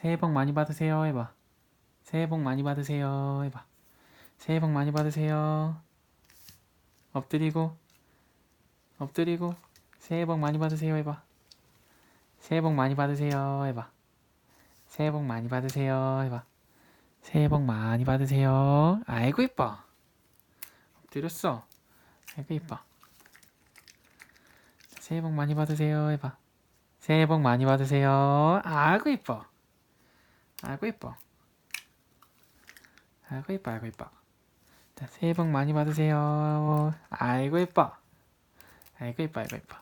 새해 복 많이 받으세요 해봐. 새해 복 많이 받으세요 해봐. 새해 복 많이 받으세요. 엎드리고 엎드리고 새해 복 많이 받으세요 해봐. 새해 복 많이 받으세요 해봐. 새해 복 많이 받으세요 해봐. 새해 복 많이 받으세요. 아이고 이뻐. 엎드렸어. 아이고 이뻐. 새해 복 많이 받으세요 해봐. 새해 복 많이 받으세요. 아이고 이뻐. 아이고 이뻐. 아이고 이뻐 아이고 이뻐. 자 새해 복 많이 받으세요. 아이고 이뻐. 아이고 이뻐 아이고 이뻐.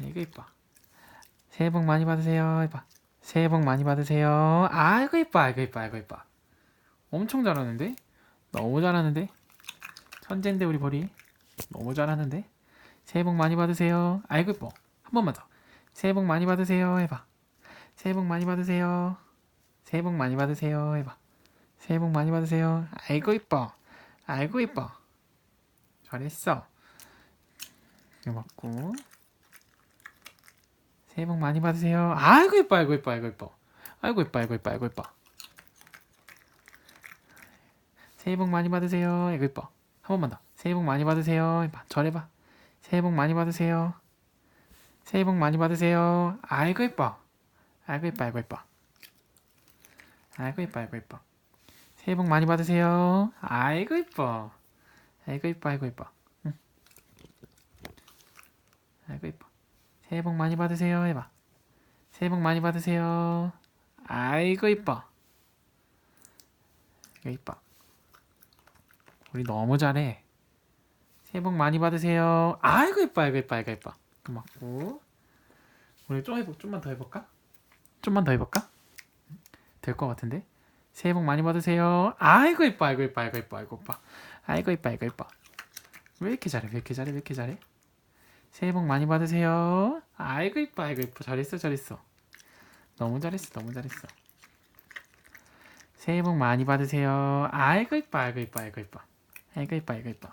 아이고 이뻐. 새해 복 많이 받으세요 해봐. 새해 복 많이 받으세요. 아이고 이뻐 아이고 이뻐 아이고 이뻐. 엄청 잘하는데? 너무 잘하는데? 천재인데 우리 보리. 너무 잘하는데? 새해 복 많이 받으세요. 아이고 이뻐. 한 번만 더. 새해 복 많이 받으세요 해봐. 새해 복 많이 받으세요. 새해 복 많이 받으세요 해봐. 새해 복 많이 받으세요. 아이고 이뻐. 아이고 이뻐. 잘했어. 이거 맞고. 새해 복 많이 받으세요. 아이고 이뻐. 아이고 이뻐. 아이고 이뻐. 아이고 이뻐. 아이고 이뻐. 아이고 이뻐. 새해 복 많이 받으세요. 아이고 이뻐. 한 번만 더. 새해 복 많이 받으세요. 해봐. 절해봐. 새해 복 많이 받으세요. 새해 복 많이 받으세요. 아이고 이뻐. 아이고 이뻐 아이고 이뻐. 아이고 이뻐 아이고 이뻐. 새해 복 많이 받으세요. 아이고 이뻐. 아이고 이뻐 아이고 이뻐. 응. 아이고 이뻐. 새해 복 많이 받으세요. 해봐. 새해 복 많이 받으세요. 아이고 이뻐. 아이고 이뻐. 우리 너무 잘해. 새해 복 많이 받으세요. 아이고 이뻐 아이고 이뻐 아이고 이뻐. 고맙고. 우리 좀 해보, 좀만 더 해볼까? 좀만 더 해볼까? 될 것 같은데. 새해 복 많이 받으세요. 아이고 이뻐 아이고 이뻐 아이고 이뻐 아이고 이뻐. 아이고 이뻐 아이고 이뻐. 왜 이렇게 잘해? 왜 이렇게 잘해? 왜 이렇게 잘해? 새해 복 많이 받으세요. 아이고 이뻐 아이고 이뻐. 잘했어 잘했어. 너무 잘했어 너무 잘했어. 새해 복 많이 받으세요. 아이고 이뻐 아이고 이뻐 아이고 이뻐. 아이고 이뻐 아이고 이뻐.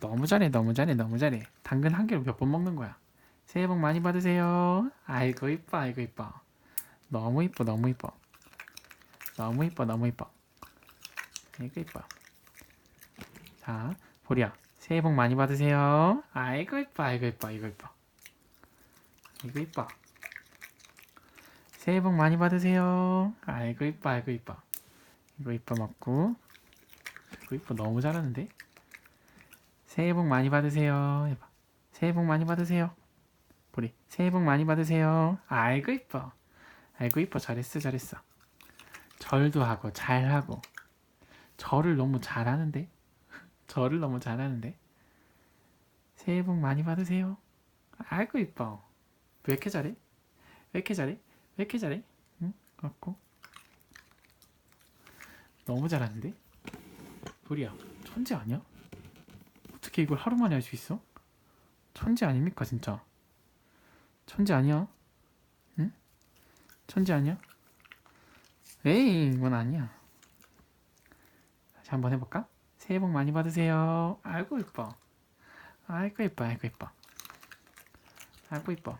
너무 잘해 너무 잘해 너무 잘해. 당근 한 개로 몇 번 먹는 거야. 새해 복 많이 받으세요. 아이고 이뻐 아이고 이뻐. 너무 이뻐 너무 이뻐. 너무 이뻐 너무 이뻐. 아이고 이뻐. 자 보리야 새해 복 많이 받으세요. 아이고 이뻐 아이고 이뻐 아이고 이뻐. 아이고 이뻐. 새해 복 많이 받으세요. 아이고 이뻐 아이고 이뻐. 이거 이뻐 먹고. 이거 이뻐 너무 잘하는데. 새해 복 많이 받으세요. 해봐. 새해 복 많이 받으세요. 보리 새해 복 많이 받으세요. 아이고 이뻐. 아이고 이뻐 잘했어 잘했어. 절도 하고 잘하고 절을 너무 잘하는데 절을 너무 잘하는데 새해 복 많이 받으세요. 아이고 이뻐. 왜 이렇게 잘해? 왜 이렇게 잘해? 왜 이렇게 잘해? 응? 맞고 너무 잘하는데 보리야 천재 아니야? 어떻게 이걸 하루 만에 할 수 있어? 천재 아닙니까 진짜? 천재 아니야? 응? 천재 아니야? 에이 이건 아니야. 다시 한번 해볼까? 새해 복 많이 받으세요. 아이고 이뻐. 아이고 이뻐 아이고 이뻐. 아이고 이뻐.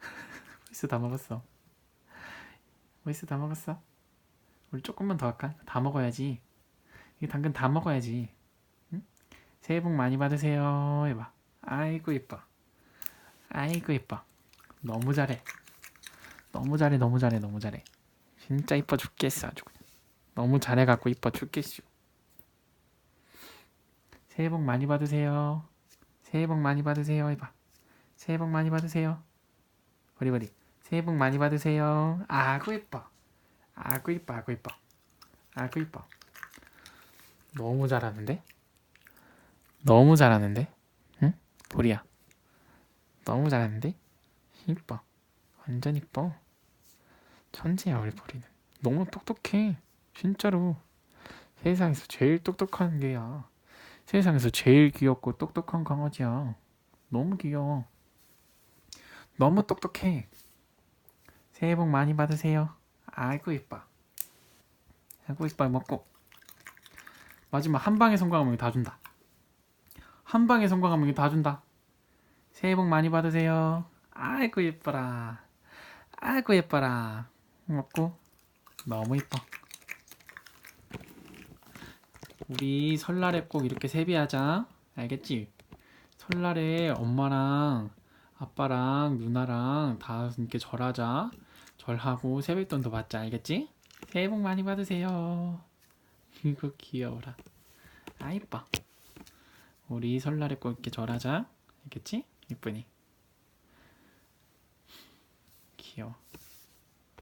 벌써 다 먹었어. 벌써 다 먹었어? 우리 조금만 더 할까? 다 먹어야지. 이게 당근 다 먹어야지. 응? 새해 복 많이 받으세요. 해봐. 아이고 이뻐. 아이고 이뻐. 너무 잘해 너무 잘해 너무 잘해 너무 잘해. 진짜 이뻐 죽겠어 아주 그냥. 너무 잘해갖고 이뻐 죽겠슈. 새해 복 많이 받으세요. 새해 복 많이 받으세요 해봐. 새해 복 많이 받으세요. 버리버리. 새해 복 많이 받으세요. 아구 이뻐. 아구 이뻐 아구 이뻐. 아구 이뻐. 너무 잘하는데? 너무 잘하는데? 응? 보리야. 너무 잘하는데? 이뻐. 완전 이뻐 천재야 우리 보리는 너무 똑똑해. 진짜로. 세상에서 제일 똑똑한 개야. 세상에서 제일 귀엽고 똑똑한 강아지야. 너무 귀여워. 너무 똑똑해. 새해 복 많이 받으세요. 아이고 이뻐. 아이고 이뻐. 먹고. 마지막 한 방에 성공하면 다 준다. 한 방에 성공하면 다 준다. 새해 복 많이 받으세요. 아이고 예뻐라. 아이고 예뻐라. 먹고 너무 예뻐. 우리 설날에 꼭 이렇게 세배하자. 알겠지? 설날에 엄마랑 아빠랑 누나랑 다 이렇게 절하자. 절하고 세뱃돈도 받자. 알겠지? 새해 복 많이 받으세요. 이거 귀여워라. 아 이뻐. 우리 설날에 꼭 이렇게 절하자. 알겠지? 이쁘니? 귀여워.